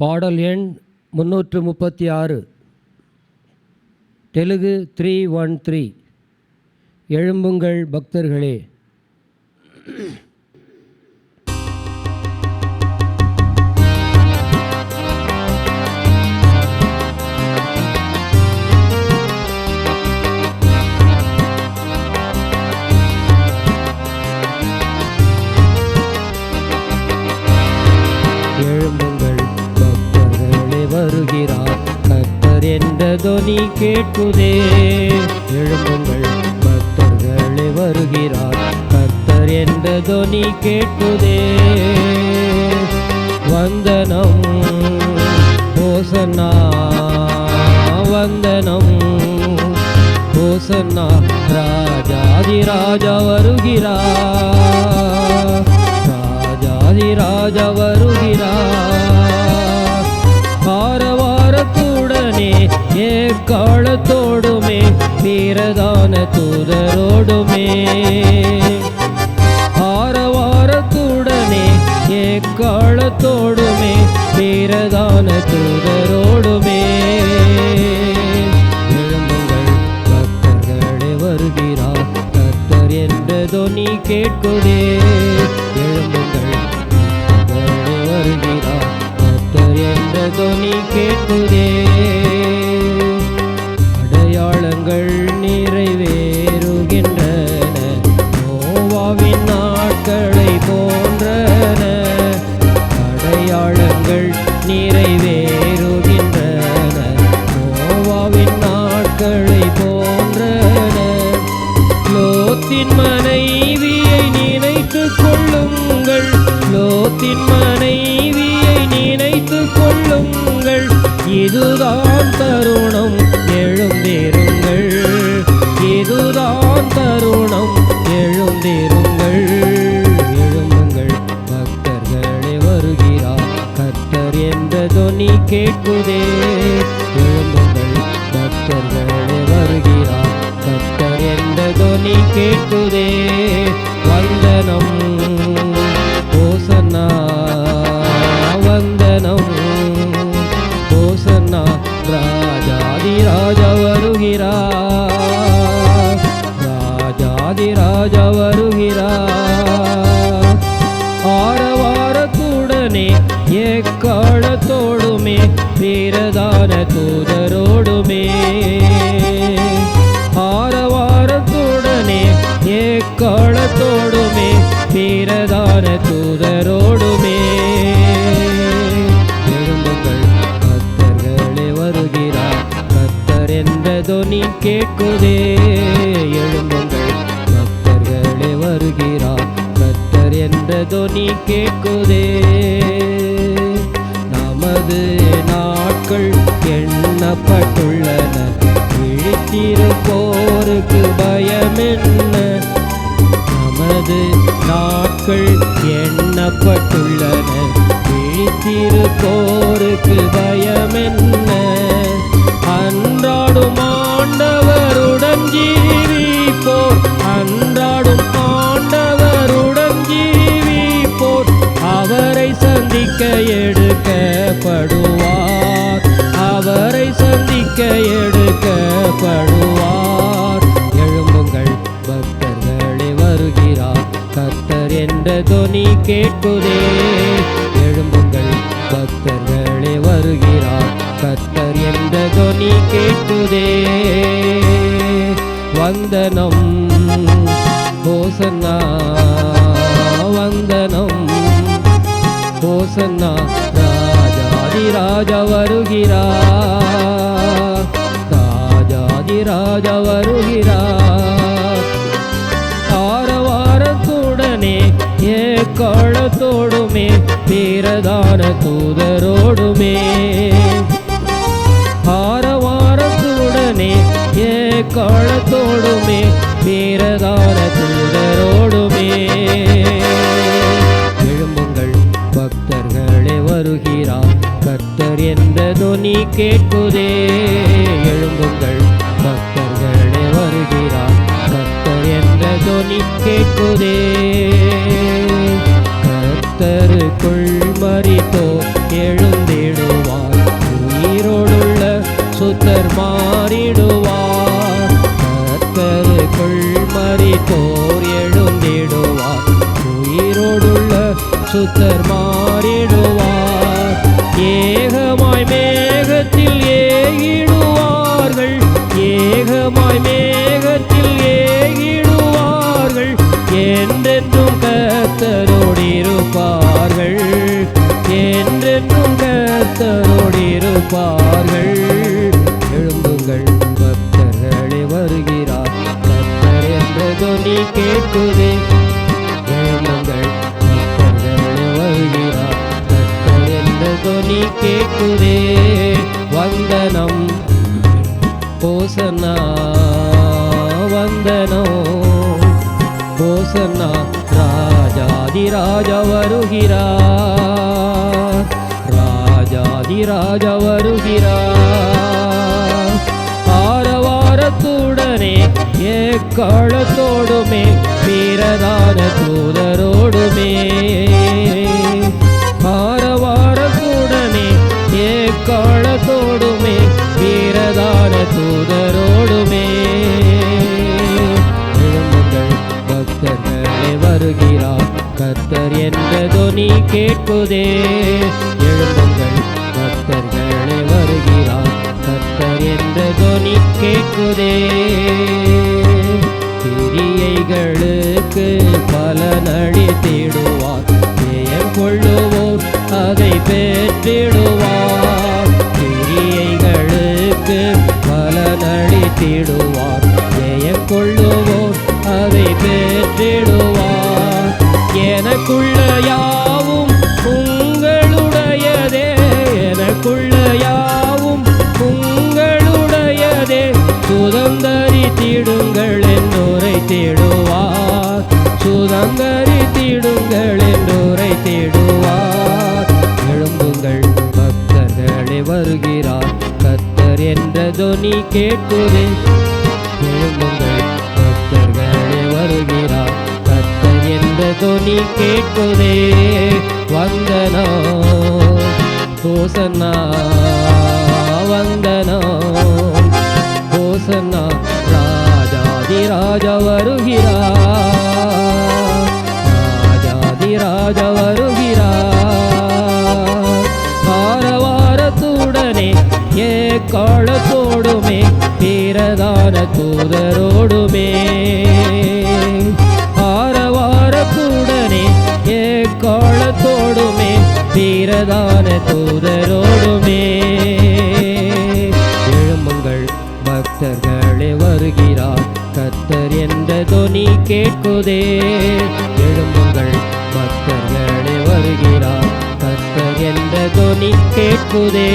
பாடல் எண் முன்னூற்று முப்பத்தி ஆறு தெலுங்கு த்ரீ ஒன் த்ரீ. எழும்புங்கள் பக்தர்களே. என்ற கேட்குதே. எழும்புங்கள் பக்தர்களே வருகிறார். கர்த்தர் என்ற தொனி கேட்குதே. வந்தனம் ஓசன்னா வந்தனம். ஓசன்னா ராஜாதி ராஜா வருகிறார். ராஜாதி ராஜா வருகிறார். காலத்தோடுமே வீரதான தூதரோடுமே. ஆரவாரத்துடனே ஏக்காலத்தோடுமே வீரதான தூதரோடுமே. எழுந்துங்கள் பக்தர்களே வருகிறார். கத்தர் என்ற தொனி கேட்குதே. கேட்குதே எழும்புங்கள் பக்தர்களே வருகிறார். கர்த்தர் எந்த துணி கேட்குதே வந்தனம் ஓசன்னா வந்தனம். ஓசன்னா ராஜாதி ராஜா வருகிறார். ராஜாதி ராஜா வரு வீரதான தூதரோடுமே. ஆரவாரத்துடனே ஏக்காலத்தோடுமே வீரதான தூதரோடுமே. எழும்புங்கள் கத்தர்களே வருகிறார் கத்தர் என்ற தொனி கேட்குதே. எழும்புங்கள் கத்தர்களே வருகிறார் கத்தர் என்ற தொனி கேட்குதே. நமது நான் எண்ணப்பட்டுள்ளன விழித்திருப்போருக்கு பயமென்ன? நமது நாட்கள் எண்ணப்பட்டுள்ளன. விழித்திருப்போருக்கு பயமென்ன? அன்றாடும் ஆண்டவருடன் ஜீவிப்போர் அன்றாடும் ஆண்டவருடன் ஜீவிப்போர்? அவரை சந்திக்க எடுக்கப்படும் சந்திக்க எடுக்கப்படுவார். எழும்புங்கள் பக்தர்களே வருகிறார். கர்த்தர் என்ற துணி கேட்குதே எழும்புங்கள் பக்தர்களே வருகிறார். கர்த்தர் என்ற துணி கேட்குதே வந்தனம் போசன்னா வந்தனம் போசன்னா ராஜாதி ராஜா வருகிறார். ராஜா வருகிறார். ஆரவாரத்துடனே ஏ காலத்தோடுமே வீரதான தூதரோடுமே. ஆரவாரத்துடனே ஏ காலத்தோடுமே வீரதான தூதரோடுமே. எழும்புங்கள் பக்தர்களே வருகிறார். கர்த்தர் என்ற துணி கேட்குதே. எழும்புங்கள் பண்ணி கேட்குதே கத்தருக்குள் மறித்தோ எழுந்திடுவார். உயிரோடுள்ள சுத்தர் மாறிடுவார். கத்தருக்குள் மறித்தோர் எழுந்திடுவார். உயிரோடுள்ள சுத்தர் மாறிடுவார். ஏகமாய் மேகத்தில் ஏகிடுவார்கள் ஏகமாய் மே இருப்பார்கள் எழும்புங்கள் பக்தர்களே வருகிறார். கத்தர் என்ற தொனி கேட்குதே. எழும்புங்கள் பக்தர்களே வருகிறார். கத்தர் என்ற தொனி கேட்குதே. வந்தனம் போசனா வந்தனம் போசனா ராஜாதி ராஜா வருகிறார். ராஜா வருகிறார். ஆரவாரத்துடனே ஏக்காலத்தோடுமே வீரதான தூதரோடுமே. ஆரவாரத்துடனே ஏக்காலத்தோடுமே வீரதான தூதரோடுமே. எழும்புங்கள் பக்தர்களே வருகிறார். கர்த்தர் என்ற துணி கேட்குதே எழும்புங்கள் என்ற தொனி கேட்குதே கிரியைகளுக்கு பலனடி தேடுவார். ஜெயம் கொள்ளுவோர் அதை பெற்றிடுவார். கிரியைகளுக்கு பலனடி தேடுவார். ஜெயம் கொள்ளுவோர் அதை பெற்றிடுவார். எனக்குள்ள யார் தேடுவார். தேடுவார் சுதந்தரித்திடுங்கள் என்றுரை தேடுவார். எழும்புங்கள் பக்தர்களே வருகிறார். கத்தர் என்ற துணி கேட்குதே எழும்புங்கள் பக்தர்களே வருகிறார். கத்தர் என்ற துணி கேட்குதே வந்தனோ ஓசன்னா ஆரவாரத்துடனே ஏ காலத்தோடுமே பிரதான தூதரோடுமே. ஆரவாரத்துடனே ஏ காலத்தோடுமே பிரதான தூதரோடுமே. எழும்புங்கள் பக்தர்களே வருகிறார். கத்தர் என்ற தொனி கேட்குதே. எழும்புங்கள் கத்தர் கேட்குதே